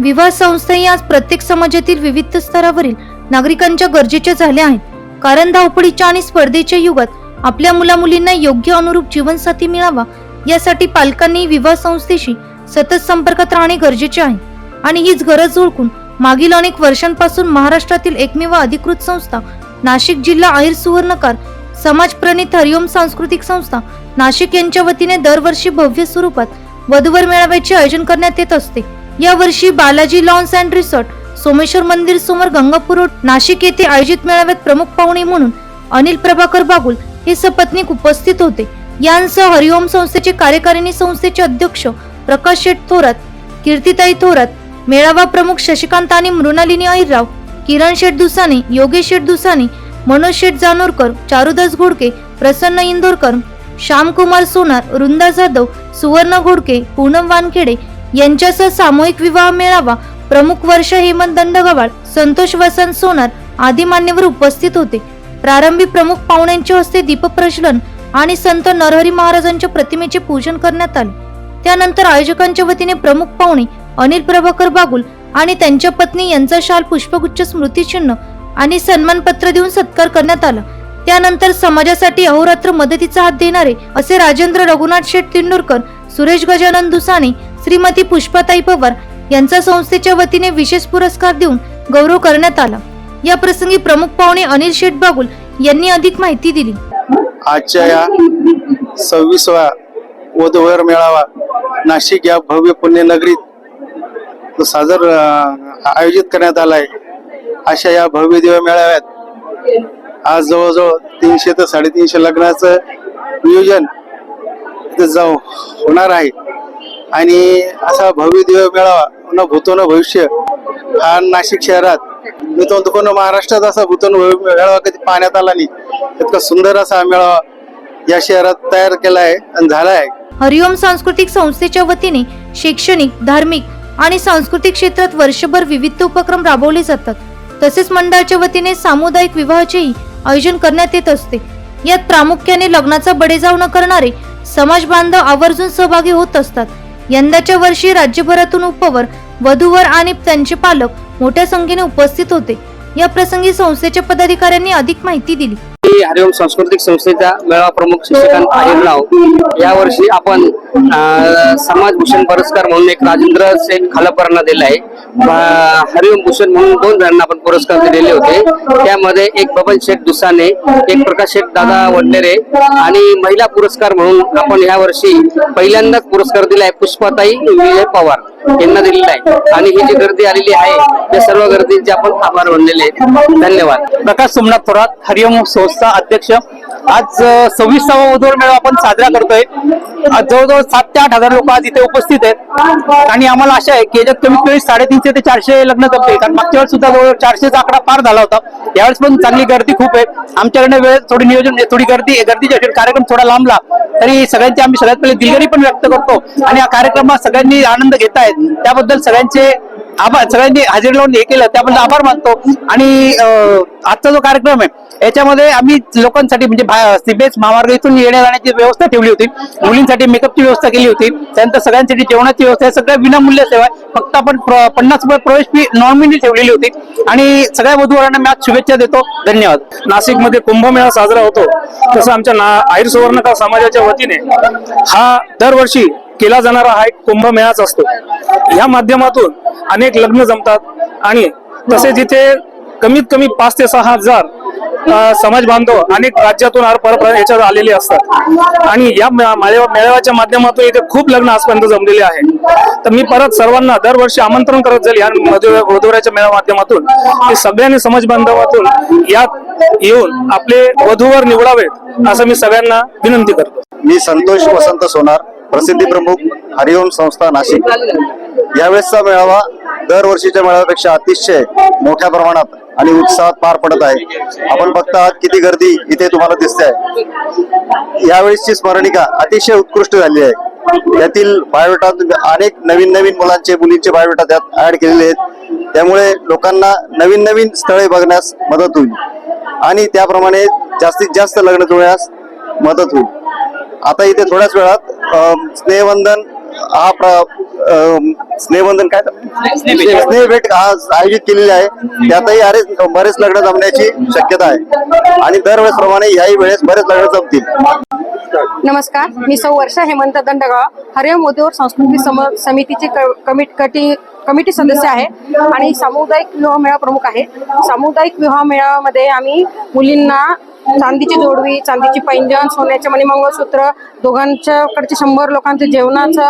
विवाह संस्था ही आज प्रत्येक समाजातील विविध स्तरावरील नागरिकांच्या गरजेच्या झाल्या आहेत. कारण धावपळीच्या आणि स्पर्धेच्या युगात आपल्या मुलामुलींना योग्य अनुरूप जीवनसाथी मिळावा यासाठी पालकांनी विवाह संस्थेशी सतत संपर्कात राहणे गरजेचे आहे. आणि हीच गरज ओळखून मागील अनेक वर्षांपासून महाराष्ट्रातील एकमेव अधिकृत संस्था नाशिक जिल्हा आहेर सुवर्णकार समाज प्रणित हरिओम सांस्कृतिक संस्था नाशिक यांच्या वतीने दरवर्षी भव्य स्वरूपात वधूवर मेळाव्याचे आयोजन करण्यात येत असते. यावर्षी Balaji lawns and resort Someshwar मंदिर समोर गंगापूर रोड नाशिक येथे आयोजित मेळाव्यात प्रमुख पाहुणे म्हणून अनिल प्रभाकर बागुल हे सपत्नीक उपस्थित होते. यांसह हरिओम संस्थेचे कार्यकारिणी संस्थेचे अध्यक्ष प्रकाश शेठ थोरात कीर्तिताई थोरात मेळावा प्रमुख शशिकांत आणि मृणालिनी अहिरराव किरण शेठ दुसाने योगेश शेठ दुसाने मनोज शेठ जानोरकर चारुदास घोडके प्रसन्न इंदोरकर श्यामकुमार सोनार वृंदा जाधव सुवर्ण घोडके पूनम वानखेडे यांच्यासह सामूहिक विवाह मेळावा प्रमुख वर्ष हेमंत दंडगवाळ संतोष वसंत सोनार आदी मान्यवर उपस्थित होते. प्रारंभी प्रमुख पाहुण्यांच्या हस्ते दीपप्रज्वलन आणि संत नरहरी महाराजांच्या प्रतिमेचे पूजन करण्यात आले. त्यानंतर आयोजकांच्या वतीने प्रमुख पाहुणे अनिल प्रभाकर बागुल आणि त्यांच्या पत्नी यांचा शाल पुष्पगुच्छ स्मृतिचिन्ह आणि सन्मानपत्र देऊन सत्कार करण्यात आला. त्यानंतर समाजासाठी अहोरात्र मदतीचा हात देणारे असे राजेंद्र रघुनाथ शेठ तिंडोरकर सुरेश गजानन दुसाने श्रीमती पुष्पाताई पवार यांचा संस्थेच्या वतीने विशेष पुरस्कार देऊन गौरव करण्यात आला. या प्रसंगी प्रमुख पाहुणे अनिल शेठ बागुल यांनी अधिक माहिती दिली. आजच्या या सव्वीसवा वधूवर मेळावा नाशिक या भव्य पुण्यनगरीत तो सादर आयोजित करण्यात आलाय अशा या भव्य दिव्य मेळाव्यात आज जवळजवळ तीनशे ते साडेतीनशे लग्नाचं नियोजन जाऊ होणार आहे. आणि असा भव्य दिव्य मेळावा न भूतो न भविष्य हा नाशिक शहरात. मी तो म्हणतो महाराष्ट्रात असा भूतोन मेळावा कधी पाहण्यात आला नाही. इतका सुंदर असा हा मेळावा या शहरात तयार केला आहे आणि झाला आहे. हरिओम सांस्कृतिक संस्थेच्या वतीने शैक्षणिक धार्मिक आणि सांस्कृतिक क्षेत्रात वर्षभर विविध उपक्रम राबवले जातात. तसेच मंडळाच्या वतीने सामुदायिक विवाहाचेही आयोजन करण्यात येत असते. यात प्रामुख्याने लग्नाचा बडेजाव न करणारे समाज बांधव आवर्जून सहभागी होत असतात. यंदाच्या वर्षी राज्यभरातून उपवर वधूवर आणि त्यांचे पालक मोठ्या संख्येने उपस्थित होते. या प्रसंगी संस्थेच्या पदाधिकाऱ्यांनी अधिक माहिती दिली. हरिओम सांस्कृतिक संस्थेचा मेळावा प्रमुख शिक्षकांना या वर्षी आपण समाजभूषण पुरस्कार म्हणून एक राजेंद्र सेठ खालपरांना दिला आहे. हरिओम भूषण म्हणून दोन जणांना आपण पुरस्कार दिलेले होते. त्यामध्ये एक बबन शेठ दुसाने एक प्रकाश शेठ दादा वडनेरे आणि महिला पुरस्कार म्हणून आपण ह्या वर्षी पहिल्यांदाच पुरस्कार दिलाय पुष्पाताई विजय पवार यांना दिलेला आहे. आणि ही जी गर्दी आलेली आहे त्या सर्व गर्दींचे आपण आभार मानलेले आहेत. धन्यवाद. प्रकाश सोमनाथ थोरात हरिओम संस्था अध्यक्ष. आज सव्वीसावा वधूवर मेळा आपण साजरा करतोय. जवळजवळ सात ते आठ हजार लोक आज इथे उपस्थित आहेत. आणि आम्हाला आशा आहे की याच्यात कमीत कमी साडेतीनशे ते चारशे लग्न जमते कारण मागच्या वेळेस सुद्धा जवळ चारशेचा आकडा पार झाला होता. यावेळेस पण चांगली गर्दी खूप आहे. आमच्याकडे वेळ थोडी नियोजन म्हणजे थोडी गर्दी गर्दीच्या असेल कार्यक्रम थोडा लांबला तरी सगळ्यांची आम्ही सगळ्यात पहिले दिलगिरी पण व्यक्त करतो. आणि या कार्यक्रमात सगळ्यांनी आनंद घेत आहेत त्याबद्दल सगळ्यांचे आभार. सगळ्यांनी हजेरी लावून हे केलं त्याबद्दल आभार मानतो. आणि आजचा जो कार्यक्रम आहे याच्यामध्ये आम्ही लोकांसाठी म्हणजे सीबीएस महामार्ग इथून येण्या जाण्याची व्यवस्था ठेवली होती. मुलींसाठी मेकअपची व्यवस्था केली होती. त्यानंतर सगळ्यांसाठी जेवणाची व्यवस्था सगळ्या विनामूल्य सेवा आहे. फक्त आपण पन्नास रुपये प्रवेश फी नॉमिनी ठेवलेली होती. आणि सगळ्या वधूवरांना मी आज शुभेच्छा देतो. धन्यवाद. नाशिकमध्ये कुंभमेळा साजरा होतो. तसं आमच्या ना आहिर सुवर्णकार समाजाच्या वतीने हा दरवर्षी केला जाणारा हा एक कुंभमेळाच असतो. या माध्यमातून अनेक लग्न जमतात आणि तसेच इथे कमीत कमी पाच ते सहा हजार समाज बांधव अनेक राज्यातून याच्यात आलेले असतात. आणि या मेळाव्याच्या माध्यमातून इथे खूप लग्न आजपर्यंत जमलेले आहे. तर मी परत सर्वांना दरवर्षी आमंत्रण करत जाईल या वधुवऱ्याच्या मेळा माध्यमातून. की सगळ्यांनी समाज बांधवातून यात येऊन आपले वधूवर निवडावेत असं मी सगळ्यांना विनंती करतो. मी संतोष वसंत सोनार प्रसिद्धी प्रमुख. हरिओम संस्था नाशिक. यावेळेसचा मेळावा दरवर्षीच्या मेळाव्यापेक्षा अतिशय मोठ्या प्रमाणात आणि उत्साहात पार पडत आहे. आपण बघता आहात किती गर्दी इथे तुम्हाला दिसते आहे. यावेळेसची स्मरणिका अतिशय उत्कृष्ट झाली आहे. यातील बायोडेटा अनेक नवीन नवीन मुलांचे मुलींचे बायोडेटा त्यात ऍड केलेले आहेत. त्यामुळे लोकांना नवीन नवीन स्थळे बघण्यास मदत होईल. आणि त्याप्रमाणे जास्तीत जास्त लग्न जुळण्यास मदत होईल. आता इथे थोड्याच वेळात स्नेहवंदन हा स्नेहबंधन काय? स्नेह भेट आज आयोजित केलेली आहे. त्यातही अरेच बरेच लग्न जमण्याची शक्यता आहे. आणि दरवेळेस प्रमाणे वेळेस बरेच लग्न जमतील. नमस्कार. मी सौ वर्षा हेमंत दंडगाव हरिओम उद्योग सांस्कृतिक सम समितीची क- कमिट कटी कमिटी सदस्य आहे. आणि सामुदायिक विवाह मेळा प्रमुख आहे. सामुदायिक विवाह मेळामध्ये आम्ही मुलींना चांदीची जोडवी चांदीची पैंजण सोन्याचे म्हणजे मंगळसूत्र दोघांच्याकडचे शंभर लोकांच्या जेवणाचं.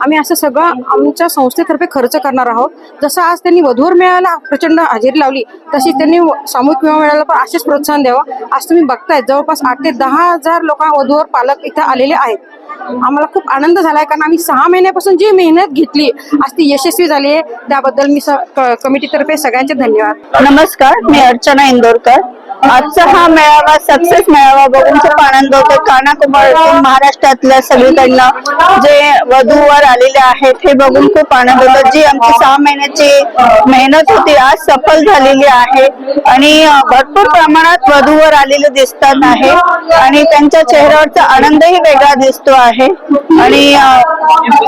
आम्ही असं सगळं आमच्या संस्थेतर्फे खर्च करणार आहोत. जसं आज त्यांनी वधूवर मेळाला प्रचंड हजेरी लावली तशी त्यांनी सामूहिक विमा मिळायला पण असेच प्रोत्साहन द्यावं. आज तुम्ही बघताय जवळपास आठ ते दहा हजार लोक वधूवर पालक इथं आलेले आहेत. आम्हाला खूप आनंद झालाय कारण आम्ही सहा महिन्यापासून जी मेहनत घेतली आज ती यशस्वी झाली आहे. त्याबद्दल मी स- क- कमिटीतर्फे सगळ्यांचे धन्यवाद. नमस्कार मी अर्चना इंदोरकर. आजचा हा मेळावा सक्सेस मेळावा बघून खूप आनंद होतो कानाकुमार महाराष्ट्रातल्या सगळीकडनं जे वधूवर आलेले आहेत हे बघून खूप आनंद होतो जी आमची सहा महिन्याची मेहनत होती आज सफल झालेली आहे. आणि भरपूर प्रमाणात वधूवर आलेले दिसतात आहे. आणि त्यांच्या चेहऱ्यावरचा आनंदही वेगळा दिसतो आहे. आणि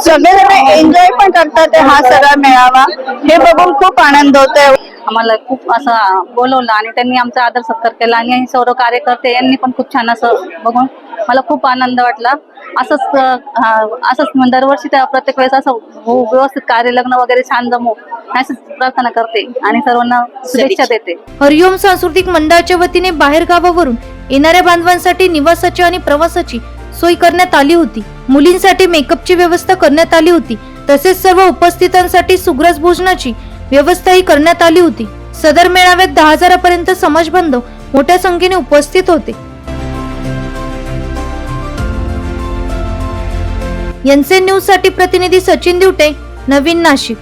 सगळेजण एन्जॉय पण करतात हा सगळा मेळावा. हे बघून खूप आनंद होतोय. आम्हाला खूप असं बोलवलं आणि त्यांनी आमचा आदर सत्कार केला आणि सर्व कार्यकर्ते यांनी पण खूप छान असं बघून मला खूप आनंद वाटला. असंच असंच दरवर्षी त्या प्रत्येक वेळेस असं व्यवस्थित कार्य लग्न वगैरे छान जमो अशीच प्रार्थना करते आणि सर्वांना शुभेच्छा. देते. हरिओम सांस्कृतिक मंडळाच्या वतीने बाहेर गावावरून येणाऱ्या बांधवांसाठी निवासाची आणि प्रवासाची सोय करण्यात आली होती. मुलींसाठी मेकअपची व्यवस्था करण्यात आली होती. तसेच सर्व उपस्थितांसाठी सुग्रस भोजनाची व्यवस्थाही करण्यात आली होती. सदर मेळाव्यात दहा हजारापर्यंत समाज बांधव मोठ्या संख्येने उपस्थित होते. यांचे न्यूजसाठी प्रतिनिधी सचिन दिवटे नवीन नाशिक.